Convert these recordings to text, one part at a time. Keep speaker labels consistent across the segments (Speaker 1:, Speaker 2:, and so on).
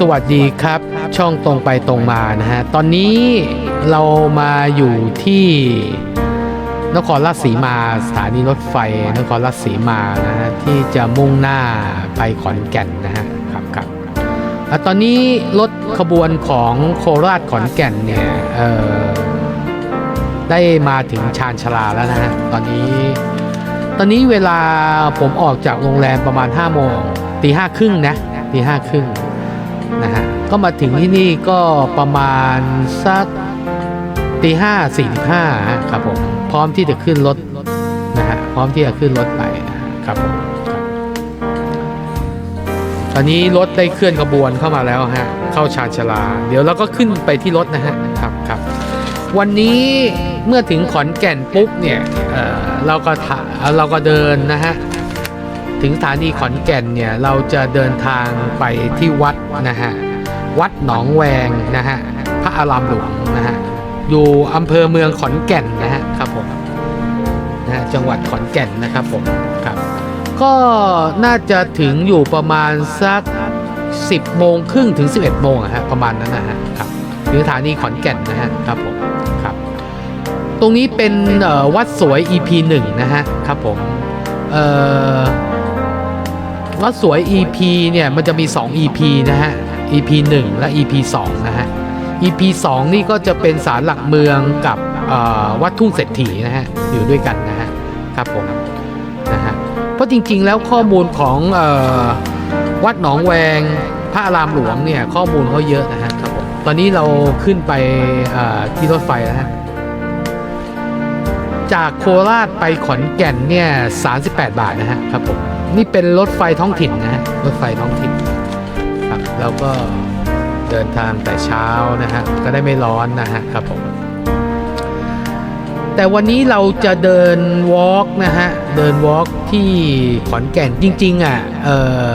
Speaker 1: สวัสดีครับ ช่องตรงไปตรงมานะฮะ ตอนนี้เรามาอยู่ที่นครราชสีมาสถานีรถไฟ นครราชสีมานะฮะที่จะมุ่งหน้าไปขอนแก่นนะฮะครับครับตอนนี้รถขบวนของโคราชขอนแก่นเนี่ยเออได้มาถึงชานชาลาแล้วนะฮะตอนนี้ ตอนนี้เวลาผมออกจากโรงแรมประมาณ5โมงตีห้าครึ่งนะตีห้าครึ่ง นะฮะก็มาถึงที่นี่ก็ประมาณสักตีห้าสี่สิบห้าครับผมพร้อมที่จะขึ้นรถนะฮะพร้อมที่จะขึ้นรถไปครับผมตอนนี้รถได้เคลื่อนขบวนเข้ามาแล้วฮะเข้าชานชลา เดี๋ยวเราก็ขึ้นไปที่รถนะฮะครับครับวันนี้เมื่อถึงขอนแก่นปุ๊บเนี่ยเอ่อเราก็ถเราก็เดินนะฮะ ถึงสถานีขอนแก่นเนี่ยเราจะเดินทางไปที่วัดนะฮะวัดหนองแวงนะฮะพระอารามหลวงนะฮะอยู่อำเภอเมืองขอนแก่นนะฮะครับผมนะฮะจังหวัดขอนแก่นนะครับผมครับ ก็น่าจะถึงอยู่ประมาณสัก 10โมงครึ่งถึง 11โมงะฮะประมาณนั้นนะฮะครับถึงสถานีขอนแก่นนะฮะครับผมครับ ตรงนี้เป็นวัดสวย EP 1นะฮะครับผมเอ่อ วัดสวย EP เนี่ยมันจะมี 2 EP นะฮะ EP 1 และ EP 2 นะฮะ EP 2 นี่ก็จะเป็นศาลหลักเมืองกับวัดทุ่งเศรษฐีนะฮะ อยู่ด้วยกันนะฮะ ครับผมนะฮะ เพราะจริงๆแล้วข้อมูลของอวัดหนองแวงพระอารามหลวงเนี่ย ข้อมูลเขาเยอะนะฮะครับผมตอนนี้เราขึ้นไปที่รถไฟแล้วฮะจากโคราชไปขอนแก่นเนี่ย 38 บาทนะฮะครับผม นี่เป็นรถไฟท้องถิ่นนะฮะรถไฟท้องถิ่นครับแล้วก็เดินทางแต่เช้านะฮะก็ได้ไม่ร้อนนะฮะครับผมแต่วันนี้เราจะเดินวอล์กนะฮะเดินวอล์กที่ขอนแก่นจริงๆอะเออ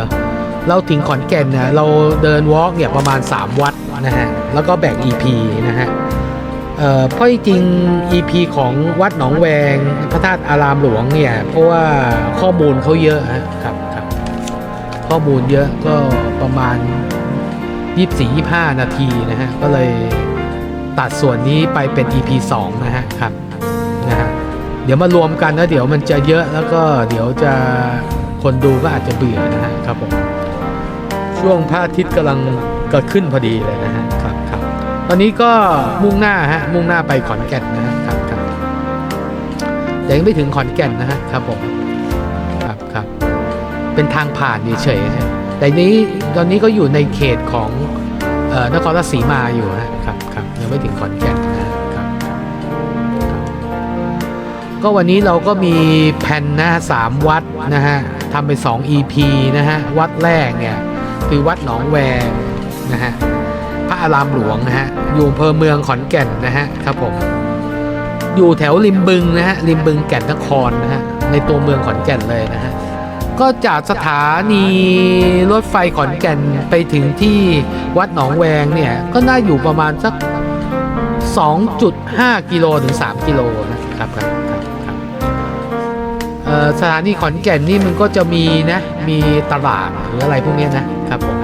Speaker 1: เราถึงขอนแก่นเนี่ยเราเดินวอล์กเนี่ยประมาณ 3 วัดนะฮะแล้วก็แบ่ง EP นะฮะ เอ่อเพราะจริง EP ของวัดหนองแวง พระธาตุอารามหลวงเนี่ย เพราะว่าข้อมูลเขาเยอะครับครับ ข้อมูลเยอะก็ประมาณ 24-25 นาทีนะฮะ ก็เลยตัดส่วนนี้ไปเป็น EP 2 นะฮะครับนะฮะเดี๋ยวมารวมกันแล้วเดี๋ยวมันจะเยอะแล้วก็เดี๋ยวจะคนดูก็อาจจะเบื่อนะฮะครับผมช่วงพระอาทิตย์กำลังก็ขึ้นพอดีเลยนะฮะ ตอนนี้ก็มุ่งหน้าฮะมุ่งหน้าไปขอนแก่นนะฮะครับครับยังไม่ถึงขอนแก่นนะฮะครับผมครับครับเป็นทางผ่านเฉยๆฮะแต่นี้ตอนนี้ก็อยู่ในเขตของนครราชสีมาอยู่ฮะครับครับยังไม่ถึงขอนแก่นนะครับครับก็วันนี้เราก็มีแผ่นนะฮะสามวัดนะฮะทำเป็น2 EP นะฮะวัดแรกเนี่ยคือวัดหนองแวงนะฮะ พระอารามหลวงนะฮะอยู่อำเภอเมืองขอนแก่นนะฮะครับผมอยู่แถวริมบึงนะฮะริมบึงแก่นนครนะฮะในตัวเมืองขอนแก่นเลยนะฮะก็จากสถานีรถไฟขอนแก่นไปถึงที่วัดหนองแวงเนี่ยก็น่าอยู่ประมาณสัก 2.5 กิโลถึง 3 กิโลนะครับครับครับสถานีขอนแก่นนี่มันก็จะมีนะมีตลาดหรืออะไรพวกนี้นะครับผม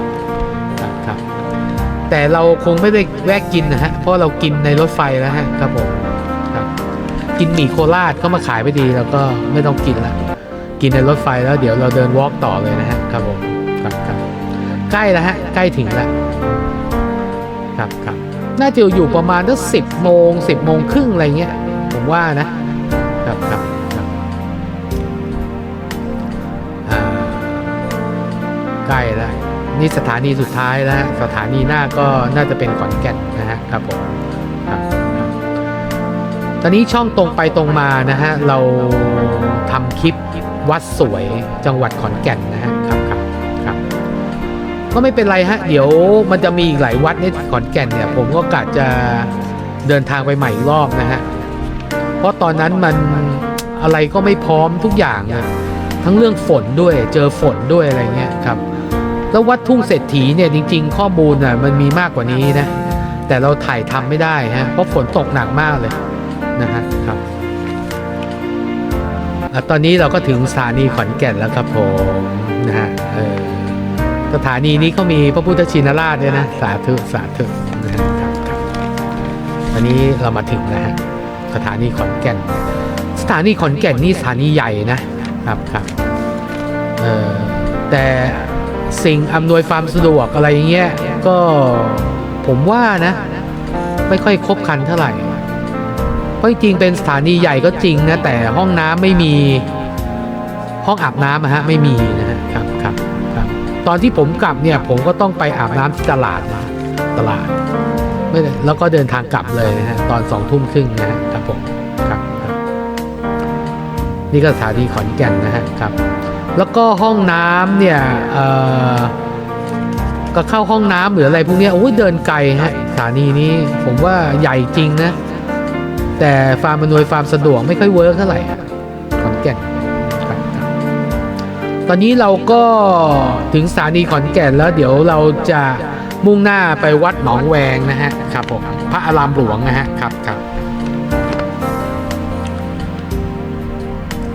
Speaker 1: แต่เราคงไม่ได้แวะกินนะฮะ เพราะเรากินในรถไฟแล้วฮะครับผมครับกินหมี่โคราชก็มาขายไปดีแล้วก็ไม่ต้องกินละกินในรถไฟแล้วเดี๋ยวเราเดินวอล์กต่อเลยนะฮะครับผมครับครับใกล้แล้วฮะใกล้ถึงแล้วครับครับน่าจะอยู่ประมาณสักสิบโมงสิบโมงครึ่งอะไรเงี้ยผมว่านะ นี่สถานีสุดท้ายแล้วสถานีหน้าก็น่าจะเป็นขอนแก่นนะฮะครับผมครับตอนนี้ช่องตรงไปตรงมานะฮะเราทำคลิปวัดสวยจังหวัดขอนแก่นนะฮะครับครับครับก็ไม่เป็นไรฮะเดี๋ยวมันจะมีอีกหลายวัดในขอนแก่นเนี่ย ผมก็กะจะเดินทางไปใหม่อีกรอบนะฮะเพราะตอนนั้นมันอะไรก็ไม่พร้อมทุกอย่างอะทั้งเรื่องฝนด้วยเจอฝนด้วยอะไรเงี้ยครับ แล้ววัดทุ่งเศรษฐีเนี่ยจริง ๆ ข้อมูลน่ะมันมีมากกว่านี้นะ แต่เราถ่ายทำไม่ได้ฮะเพราะฝนตกหนักมากเลยนะฮะครับตอนนี้เราก็ถึงสถานีขอนแก่นแล้วครับผมนะฮะสถานีนี้ก็มีพระพุทธชินราชด้วยนะสาธุสาธุนะฮะครับครับวันนี้เรามาถึงนะฮะสถานีขอนแก่น สถานีขอนแก่นนี่สถานีใหญ่นะครับครับแต่ สิ่งอำนวยความสะดวกอะไรเงี้ยก็ผมว่านะ ไม่ค่อยครบคันเท่าไหร่เพราะจริงเป็นสถานีใหญ่ก็จริงนะ แต่ห้องน้ำไม่มีห้องอาบน้ำอะฮะไม่มีนะฮะครับครับครับตอนที่ผมกลับเนี่ยผมก็ต้องไปอาบน้ำที่ตลาดนะตลาดไม่แล้วก็เดินทางกลับเลยนะฮะตอนสองทุ่มครึ่งนะฮะครับผมครับครับนี่ก็สถานีขอนแก่นนะฮะครับ แล้วก็ห้องน้ำเนี่ยก็เข้าห้องน้ำหรืออะไรพวกนี้โอ้ยเดินไกลฮะสถานีนี้ผมว่าใหญ่จริงนะ แต่ฟาร์มอำนวยฟาร์มสะดวกไม่ค่อยเวิร์กเท่าไหร่ขอนแก่นตอนนี้เราก็ถึงสถานีขอนแก่นแล้วเดี๋ยวเราจะมุ่งหน้าไปวัดหนองแวงนะฮะครับผมพระอารามหลวงนะฮะครับครับ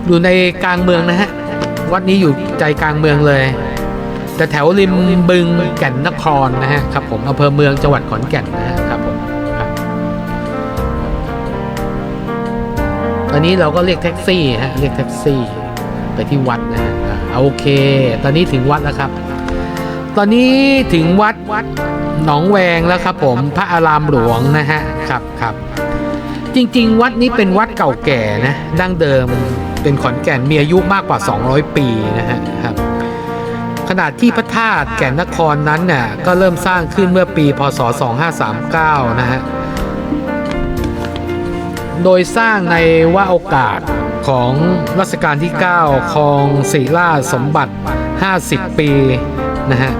Speaker 1: อยู่ในกลางเมืองนะฮะ วัดนี้อยู่ใจกลางเมืองเลย แต่แถวริมบึงแก่นนครนะฮะครับผมอำเภอเมืองจังหวัดขอนแก่นนะครับผมตอนนี้เราก็เรียกแท็กซี่ฮะเรียกแท็กซี่ไปที่วัดนะฮะโอเค ตอนนี้ถึงวัดแล้วครับ ตอนนี้ถึงวัดวัดหนองแวงแล้วครับ ผมพระอารามหลวงนะฮะครับครับจริง ๆ วัดนี้เป็นวัดเก่าแก่นะดั้งเดิม เป็นขอนแก่นมีอายุมากกว่า 200 ปีนะฮะครับขนาดที่พระธาตุแก่นนครนั้นน่ะก็เริ่มสร้างขึ้นเมื่อปีพศ 2539 นะฮะ โดยสร้างในว่าโอกาสของรัชกาลที่9คองศิราสมบัติ 50 ปีนะฮะ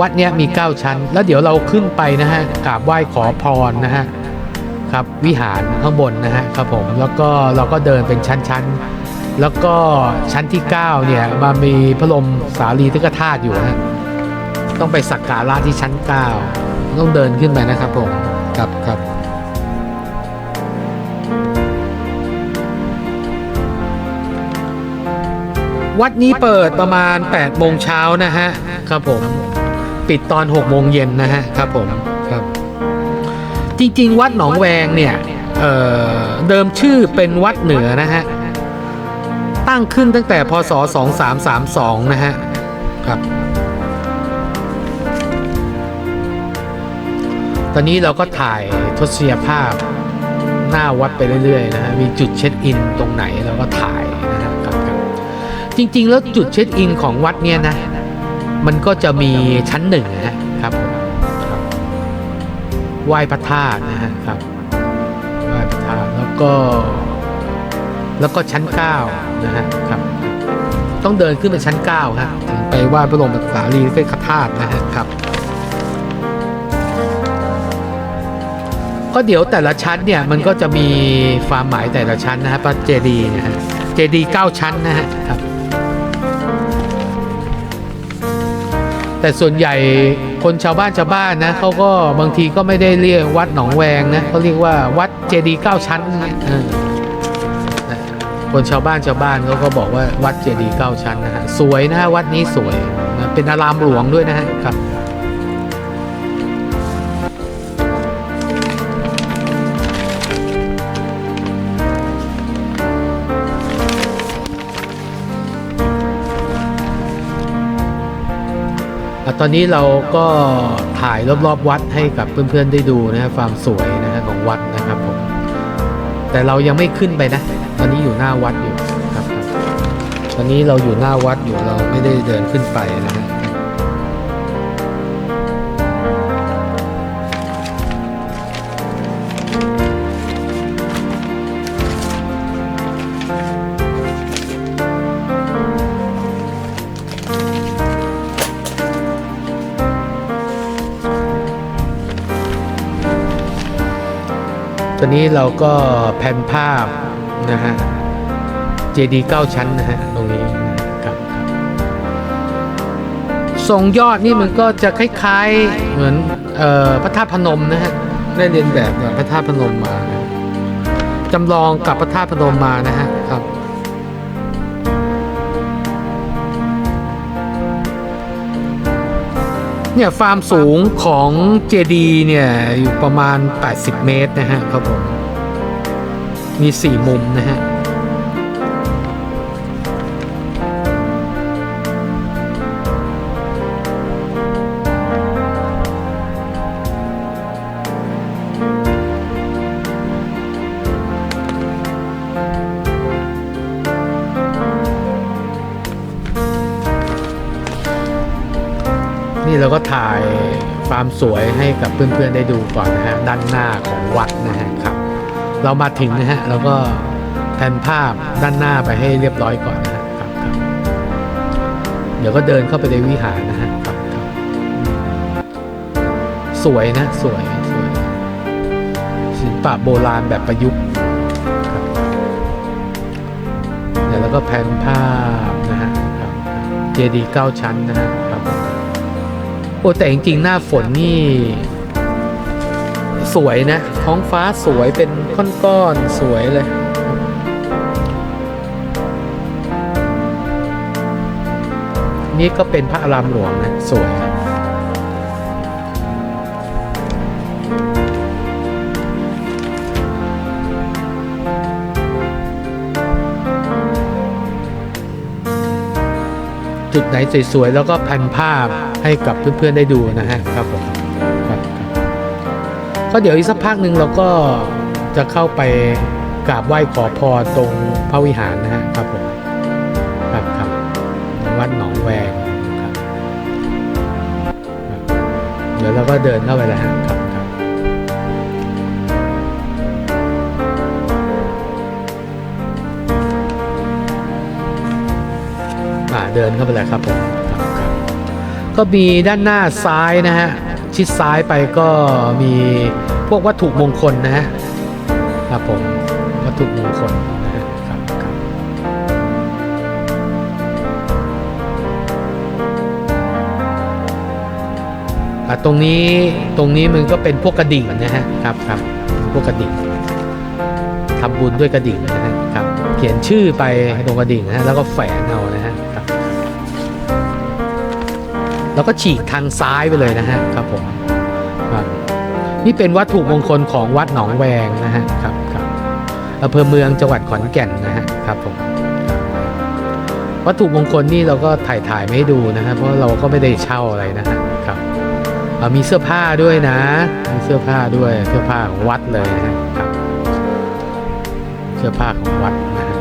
Speaker 1: วัดเนี้ยมี 9 ชั้น แล้วเดี๋ยวเราขึ้นไปนะฮะกราบไหว้ขอพรนะฮะ ครับวิหารข้างบนนะฮะครับผมแล้วก็เราก็เดินเป็นชั้นๆ แล้วก็ชั้นที่ 9 เนี่ยมามีพระบรมสารีริกธาตุอยู่ฮะต้องไปสักการะที่ชั้น 9 ต้องเดินขึ้นไปนะครับผมครับครับวัดนี้เปิดประมาณ 8 โมงเช้านะฮะ ครับผม ปิดตอน 6 โมงเย็นนะฮะ ครับผม ครับ จริง ๆ วัดหนองแวงเนี่ยเเดิมชื่อเป็นวัดเหนือนะฮะ ตั้งขึ้นตั้งแต่พศ 2332 นะฮะ ครับ ตอนนี้เราก็ถ่ายทศนียภาพหน้าวัดไปเรื่อย ๆ นะฮะ มีจุดเช็คอินตรงไหนเราก็ถ่ายนะฮะครับครับ จริง ๆ แล้วจุดเช็คอินของวัดเนี่ยนะ มันก็จะมีชั้นหนึ่งนะครับ ไหว้พระธาตุนะฮะครับไหว้พระธาตุแล้วก็ แล้วก็ชั้นเก้านะฮะครับ ต้องเดินขึ้นไปชั้นเก้าฮะถึงไปไหว้พระบรมสารีริกธาตุนะฮะครับ ก็เดี๋ยวแต่ละชั้นเนี่ยมันก็จะมีความหมายแต่ละชั้นนะฮะพระเจดีย์นะฮะเจดีย์เก้าชั้นนะฮะครับแต่ส่วนใหญ่ คนชาวบ้านชาวบ้านนะเขาก็บางทีก็ไม่ได้เรียกวัดหนองแวงนะเขาเรียกว่าวัดเจดีย์เก้าชั้นคนชาวบ้านชาวบ้านเขาก็บอกว่าวัดเจดีย์เก้าชั้นนะฮะสวยนะฮะวัดนี้สวยนะเป็นอารามหลวงด้วยนะฮะครับ ตอนนี้เราก็ถ่ายรอบๆวัดให้กับเพื่อนๆได้ดูนะฮะความสวยนะฮะของวัดนะครับผมแต่เรายังไม่ขึ้นไปนะ ตอนนี้อยู่หน้าวัดอยู่ครับครับตอนนี้เราอยู่หน้าวัดอยู่เราไม่ได้เดินขึ้นไปนะฮะ ตอนนี้เราก็แผ่นภาพนะฮะเจดีย์เก้าชั้นนะฮะ ตรงนี้ครับทรงยอดนี่มันก็จะคล้ายๆ เหมือนออพระธาตุพนมนะฮะ ได้เรียนแบบพระธาตุพนมมา จำลองกับพระธาตุพนมมานะฮะ เนี่ยฟาร์มสูงของเจดีเนี่ยอยู่ประมาณ 80 เมตรนะฮะครับผม มี 4 มุมนะฮะ สวยให้กับเพื่อนๆได้ดูก่อนนะฮะด้านหน้าของวัดนะฮะครับ เรามาถึงนะฮะเราก็แผนภาพด้านหน้าไปให้เรียบร้อยก่อนนะฮะครับครับ เดี๋ยวก็เดินเข้าไปในวิหารนะฮะครับรบสวยนะสวยสวยศิลปะโบราณแบบประยุกต์ครับเดี๋ยวเราก็แผนภาพนะฮะเจดีย์เก้าชั้นนะฮะ โอ้แต่จริงๆ หน้าฝนนี่ สวยนะ ท้องฟ้าสวยเป็นก้อนๆ สวยเลย นี่ก็เป็นพระอารามหลวงนะ สวยจุดไหนสวยๆ แล้วก็แผ่นภาพ ให้กับเพื่อนๆได้ดูนะฮะครับผมก็เดี๋ยวอีกสักพักหนึ่งเราก็จะเข้าไปกราบไหว้ขอพรตรงพระวิหารนะฮะครับผมครับครับวัดหนองแวงครับ เดี๋ยวเราก็เดินเข้าไปแล้วฮะครับครับเดินเข้าไปแล้วครับผม ก็มีด้านหน้าซ้ายนะฮะ ชิดซ้ายไปก็มีพวกวัตถุมงคลนะครับผมวัตถุมงคลนะครับครับตรงนี้ตรงนี้มันก็เป็นพวกกระดิ่งนะฮะครับครับพวกกระดิ่งทำบุญด้วยกระดิ่งนะฮะครับเขียนชื่อไปตรงกระดิ่งนะฮะแล้วก็แฝงเอานะฮะ แล้วก็ฉีกทางซ้ายไปเลยนะฮะครับผมนี่เป็นวัตถุมงคลของวัดหนองแวงนะฮะครับครับอำเภอเมืองจังหวัดขอนแก่นนะฮะครับผมวัตถุมงคลนี่เราก็ถ่ายถ่ายไม่ดูนะฮะเพราะเราก็ไม่ได้เช่าอะไรนะฮะครับมีเสื้อผ้าด้วยนะมีเสื้อผ้าด้วยเสื้อผ้าของวัดเลยนะฮะครับเสื้อผ้าของวัดนะฮะ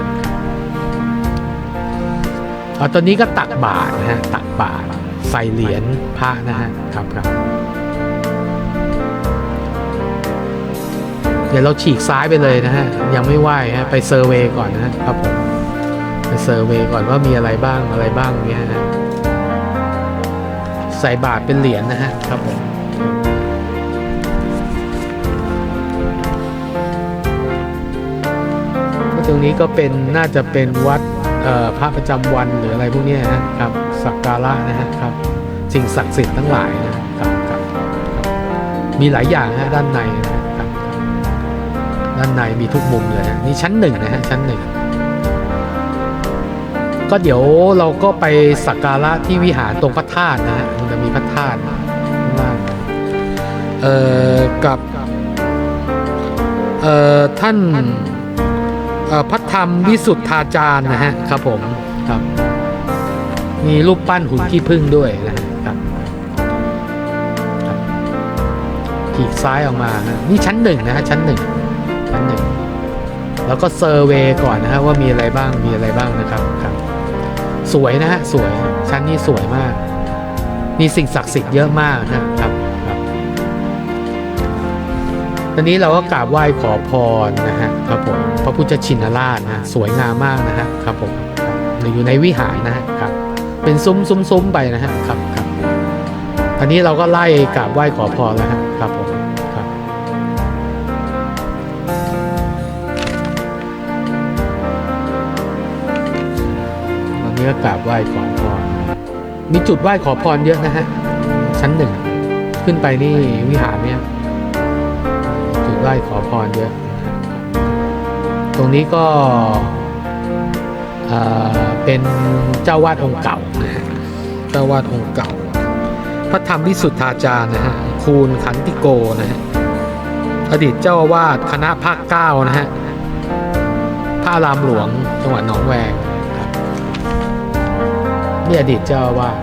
Speaker 1: ครับตอนนี้ก็ตักบาตรนะฮะตักบาตร ใส่เหรียญพระนะฮะครับครับ เดี๋ยวเราฉีกซ้ายไปเลยนะฮะ ยังไม่ไหวฮะ ไปเซอร์เวยก่อนนะครับผม ไปเซอร์เวยก่อนว่ามีอะไรบ้างอะไรบ้างเนี่ยฮะ ใส่บาทเป็นเหรียญนะฮะครับผมตรงนี้ก็เป็นน่าจะเป็นวัด พระประจำวันหรืออะไรพวกนี้นะครับสักการะนะครับ สิ่งศักดิ์สิทธิ์ทั้งหลายนะครับครับมีหลายอย่างฮะด้านในนะครับด้านในมีทุกมุมเลยฮะนี่ชั้นหนึ่งนะฮะชั้นหนึ่งก็เดี๋ยวเราก็ไปสักการะที่วิหารตรงพระธาตุนะฮะมันจะมีพระธาตุข้างล่างเอ่อกับเอ่อท่าน พัฒธรรมวิสุทธาจารย์นะฮะครับผมครับ มีรูปปั้นหุ่นขี้ผึ้งด้วยนะฮะครับครับขีกซ้ายออกมาฮะนี่ชั้นหนึ่งนะฮะชั้นหนึ่งชั้นหนึ่งแล้วก็เซอร์เวย์ก่อนนะฮะว่ามีอะไรบ้างมีอะไรบ้างนะครับครับ สวยนะฮะสวยชั้นนี้สวยมาก มีสิ่งศักดิ์สิทธิ์เยอะมากนะ ตอนนี้เราก็กราบไหว้ขอพรนะฮะครับผมพระพุทธชินราชนะสวยงามมากนะฮะครับผมอยู่ในวิหารนะฮะครับ เป็นซุ้มซุ้มซุ้มไปนะฮะครับครับอันนี้เราก็ไล่กราบไหว้ขอพรแล้วฮะครับผมครับตอนนี้ก็กราบไหว้ขอพรมีจุดไหว้ขอพรเยอะนะฮะชั้นหนึ่งขึ้นไปนี่วิหารเนี่ย ไหว้ขอพรเยอะตรงนี้ก็เป็นเจ้าวาดองค์เก่านะฮะเจ้าวาดองค์เก่า พระธรรมวิสุทธาจารย์นะฮะคูณขันติโกนะฮะอดีตเจ้าวาสคณะภาคเก้านะฮะพระรามหลวงจังหวัดหนองแวงนี่อดีตเจ้าวาส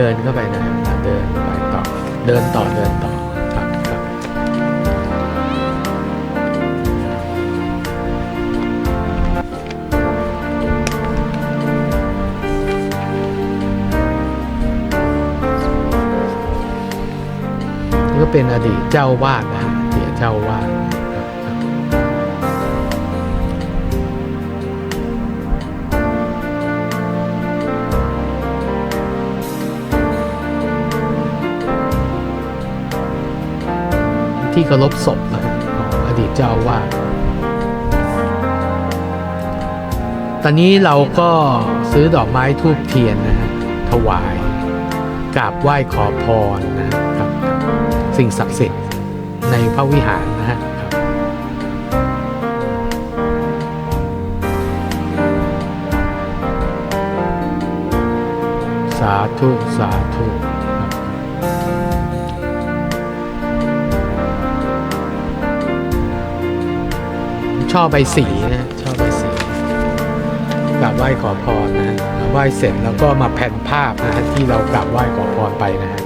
Speaker 1: เดินเข้าไปนะมาเดินไปต่อ เดินต่อเดินต่อครับครับก็เป็นอดีตเจ้าวาดนะฮะเจ้าวาด ที่เคารพศพนะฮะของอดีตเจ้าอาวาตอนนี้เราก็ซื้อดอกไม้ทูบเทียนนะฮะถวายกราบไหว้ขอพรนะครับ สิ่งศักดิ์สิทธิ์ในพระวิหารนะฮะสาธุ สาธุ ชอบใบสีนะชอบใบสีกราบไหว้ขอพรนะฮะไหว้เสร็จแล้วก็มาแผ่นภาพนะฮะที่เรากราบไหว้ขอพรไปนะฮะ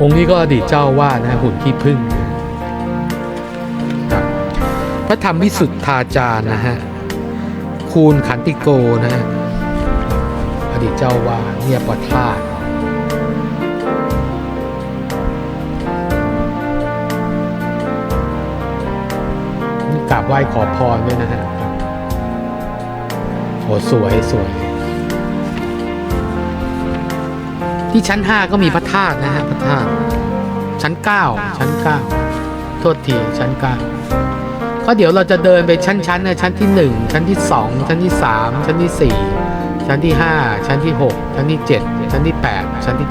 Speaker 1: องค์นี้ก็อดีตเจ้าอาวาดนะหุ่นขี้ผึ้งนะครับพระธรรมวิสุทธาจารย์นะฮะคูณขันติโกนะฮะอดีตเจ้าอาวาดเนี่ยปธาตุ ไหว้ขอพรด้วยนะฮะโอ้สวยสวย ที่ชั้น5ก็มีพระธาตุนะฮะพระธาตุชั้น9ชั้น9โทษทีชั้น9ก็เดี๋ยวเราจะเดินไปชั้นๆนะชั้นที่1ชั้นที่2ชั้นที่3ชั้นที่4ชั้นที่5ชั้นที่6ชั้นที่7ชั้นที่8ชั้นที่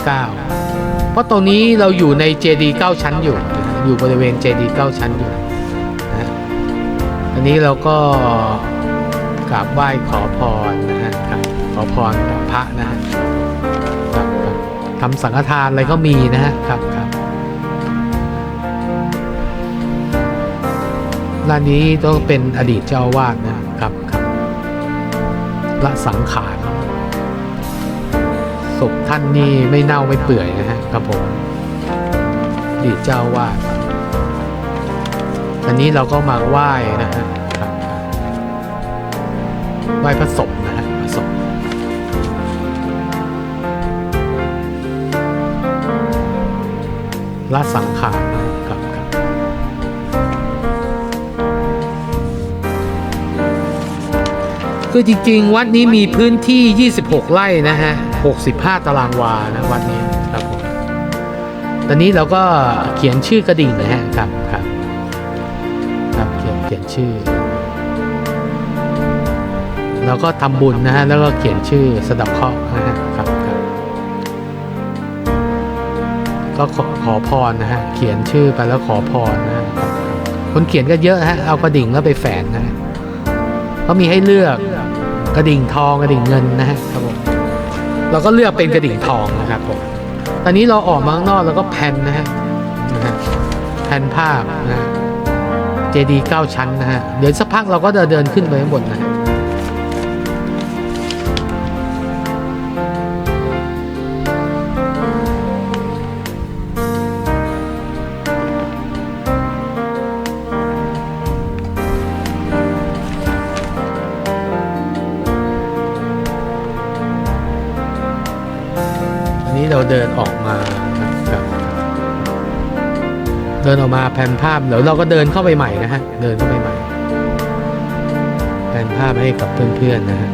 Speaker 1: 9เพราะตรงนี้เราอยู่ในเจดีย์9ชั้นอยู่ อยู่บริเวณเจดีย์9ชั้นอยู่ อันนี้เราก็กราบไหว้ขอพรนะฮะขอพรกับพระนะฮะทำสังฆทานอะไรก็มีนะฮะครับครับร้านนี้ต้องเป็นอดีตเจ้าวาสนะครับครับละสังขารศพท่านนี่ไม่เน่าไม่เปื่อยนะฮะครับผมอดีตเจ้าวาส อันนี้เราก็มาไหว้นะฮะไหว้พระศพนะฮะพระศพละสังขารนะครับครับคือจริงๆ วัดนี้มีพื้นที่ 26 ไร่นะฮะ 65 ตารางวานะวัดนี้ครับผมตอนนี้เราก็เขียนชื่อกระดิ่งนะฮะครับ เขียนชื่อ แล้วก็ทำบุญนะฮะ แล้วก็เขียนชื่อสะเดับเคราะห์นะฮะครับครับ ก็ขอขอพรนะฮะ เขียนชื่อไปแล้วขอพรนะครับคนเขียนก็เยอะฮะ เอากระดิ่งแล้วไปแฝนนะฮะก็มีให้เลือกกระดิ่งทองกระดิ่งเงินนะฮะครับผมเราก็เลือกเป็นกระดิ่งทองนะครับผม ตอนนี้เราออกมาข้างนอกแล้วก็แผ่นนะฮะนะฮะแผ่นภาพนะฮะ เจดีย์เก้าชั้นนะฮะ เดี๋ยวสักพักเราก็เดินเดินขึ้นไปข้างบนนะ ดินออกมาแผ่นภาพเดี๋ยวเราก็เดินเข้าไปใหม่นะฮะ เดินเข้าไปใหม่ แผ่นภาพให้กับเพื่อนๆนะฮะ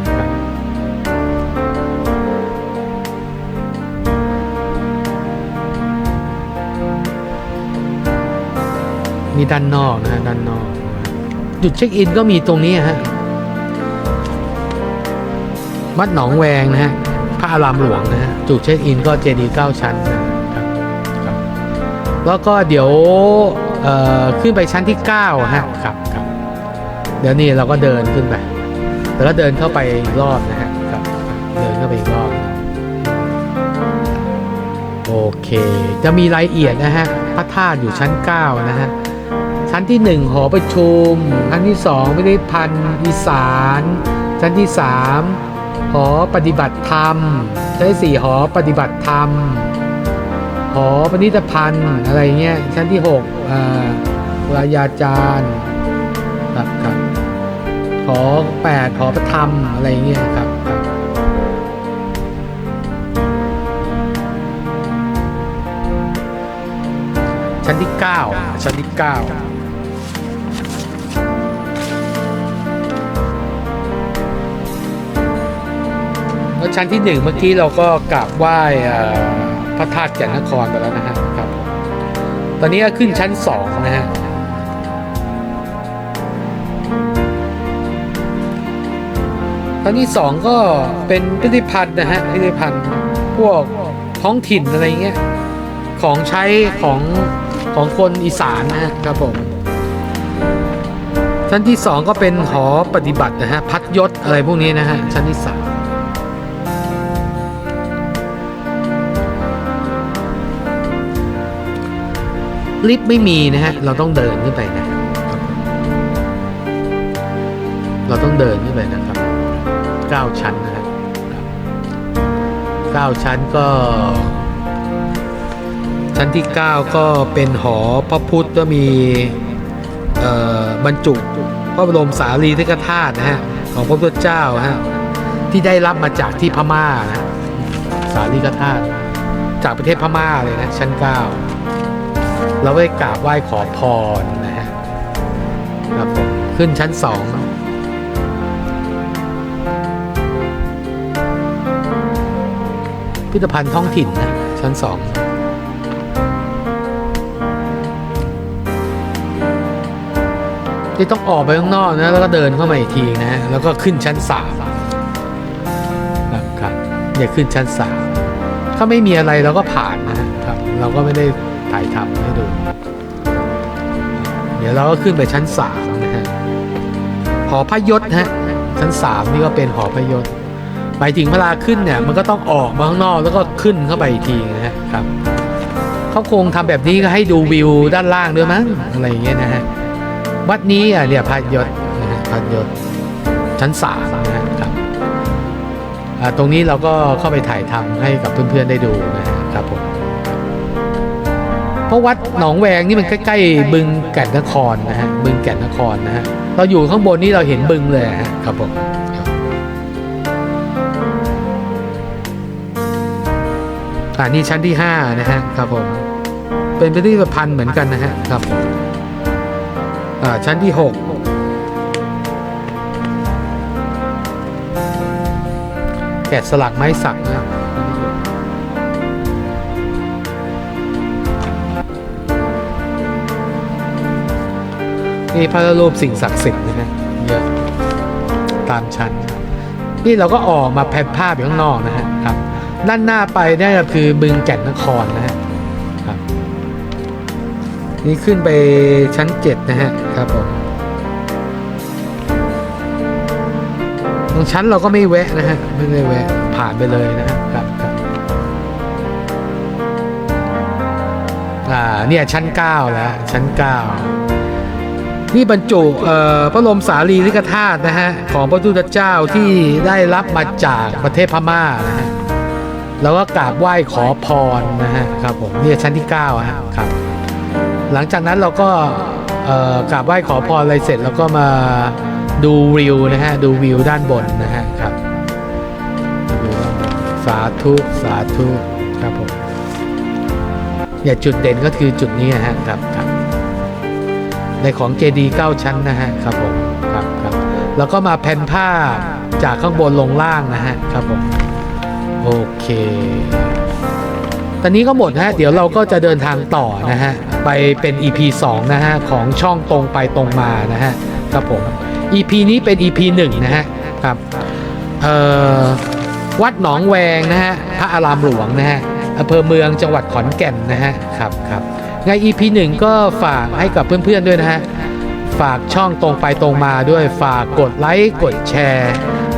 Speaker 1: นี่ด้านนอกนะฮะด้านนอก จุดเช็คอินก็มีตรงนี้ฮะวัดหนองแวงนะฮะพระอารามหลวงนะฮะจุดเช็คอินก็เจดีย์เก้าชั้นนะ แล้วก็เดี๋ยวเอ่อขึ้นไปชั้นที่ 9 ฮะครับครับเดี๋ยวนี้เราก็เดินขึ้นไป แล้วก็เดินเข้าไปอีกรอบนะฮะครับครับเดินเข้าไปอีกรอบโอเค จะมีรายละเอียดนะฮะพระธาตุอยู่ชั้น 9 นะฮะ ชั้นที่ 1 หอประชุม ชั้นที่2พิพิธภัณฑ์อีสาน ชั้นที่ 3 หอปฏิบัติธรรม ชั้นที่4หอปฏิบัติธรรม หอปณิธภัณฑ์อะไรเงี้ยชั้นที่6อ่าวายาจารย์ครับครับหอ8หอประธรรมอะไรเงี้ยครับครับชั้นที่ 9 ชั้นที่ 9แล้วชั้นที่1เมื่อกี้เราก็กราบไหว้อ่อ พระธาตุแก่นนครไปแล้วนะฮะครับ ตอนนี้ขึ้นชั้นสองนะฮะตอนนี้สองก็เป็นพิพิธภัณฑ์นะฮะพิพิธภัณฑ์พวกท้องถิ่นอะไรเงี้ยของใช้ของของคนอีสานนะครับผมชั้นที่สองก็เป็นหอปฏิบัตินะฮะพัดยศอะไรพวกนี้นะฮะชั้นที่สาม ลิฟต์ไม่มีนะฮะ เราต้องเดินขึ้นไปนะเราต้องเดินขึ้นไปนะครับเก้าชั้นนะครับเก้าชั้นก็ ชั้นที่ 9 ก็เป็นหอพระพุทธก็มีบรรจุพระบรมสารีริกธาตุนะฮะของพระพุทธเจ้าฮะที่ได้รับมาจากที่พม่านะสารีริกธาตุจากประเทศพม่าเลยนะชั้น 9 เราไปกราบไหว้ขอพรนะฮะครับผมขึ้นชั้น2พิพิธภัณฑ์ท้องถิ่นนะ ชั้น2ที่ต้องออกไปข้างนอกนะ แล้วก็เดินเข้ามาอีกทีนะ แล้วก็ขึ้นชั้นสามครับอย่าขึ้นชั้นสามถ้าไม่มีอะไรเราก็ผ่านนะครับ เราก็ไม่ได้ ถ่ายทำให้ดู เดี๋ยวเราก็ขึ้นไปชั้นสามนะฮะหอพระยศนะฮะชั้นสามนี่ก็เป็นหอพระยศหมายถึงเวลาขึ้นเนี่ยมันก็ต้องออกมาข้างนอกแล้วก็ขึ้นเข้าไปอีกทีนะฮะครับเขาคงทำแบบนี้ก็ให้ดูวิวด้านล่างด้วยมั้งอะไรอย่างเงี้ยนะฮะวัดนี้อะเนี่ยพัดยศนะฮะพัดยศชั้นสามนะฮะครับอ่าตรงนี้เราก็เข้าไปถ่ายทำให้กับเพื่อนๆได้ดูนะฮะครับผม เพราะวัดหนองแวงนี่มันใกล้ๆบึงแก่นนครนะฮะบึงแก่นนครนะฮะเราอยู่ข้างบนนี่เราเห็นบึงเลยฮะครับผมอ่านี่ชั้นที่ห้านะฮะครับผมเป็นพิพิธภัณฑ์เหมือนกันนะฮะครับผมอ่าชั้นที่ 6 แกะสลักไม้สักนะ นี่พระรูปสิ่งศักดิ์สิทธิ์นะฮะเยอะตามชั้นนี่เราก็ออกมาแพนภาพอยู่ข้างนอกนะฮะครับด้านหน้าไปเนี่ยคือบึงแก่นนครนะฮะครับ นี่ขึ้นไปชั้น7นะฮะครับผมตรงชั้นเราก็ไม่แวะนะฮะไม่ได้แวะผ่านไปเลยนะฮะครับครับอ่าเนี่ยชั้น9แล้วชั้น9 นี่บรรจุพระบรมสารีริกธาตุนะฮะของพระพุทธเจ้าที่ได้รับมาจากประเทศพม่านะฮะแล้วก็กราบไหว้ขอพรนะฮะครับผมเนี่ยชั้นที่9ฮะครับ หลังจากนั้นเราก็กราบไหว้ขอพรอะไรเสร็จแล้วก็มาดูวิวนะฮะดูวิวด้านบนนะฮะครับสาธุสาธุครับผมเนี่ยจุดเด่นก็คือจุดนี้นะฮะครับครับ ในของเจดีย์เก้าชั้นนะฮะครับผมครับครับแล้วก็มาแผ่นผ้าจากข้างบนลงล่างนะฮะครับผมโอเคตอนนี้ก็หมดนะฮะเดี๋ยวเราก็จะเดินทางต่อนะฮะไปเป็น EP 2นะฮะของช่องตรงไปตรงมานะฮะครับผม EP นี้เป็น EP 1นะฮะครับเอ่อวัดหนองแวงนะฮะพระอารามหลวงนะฮะอำเภอเมืองจังหวัดขอนแก่นนะฮะครับครับ ใน EP หนึ่งก็ฝากให้กับเพื่อนๆด้วยนะฮะ ฝากช่องตรงไปตรงมาด้วยฝากกดไลค์กดแชร์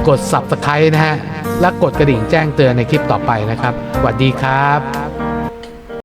Speaker 1: กด Subscribe นะฮะ และกดกระดิ่งแจ้งเตือนในคลิปต่อไปนะครับสวัสดีครับ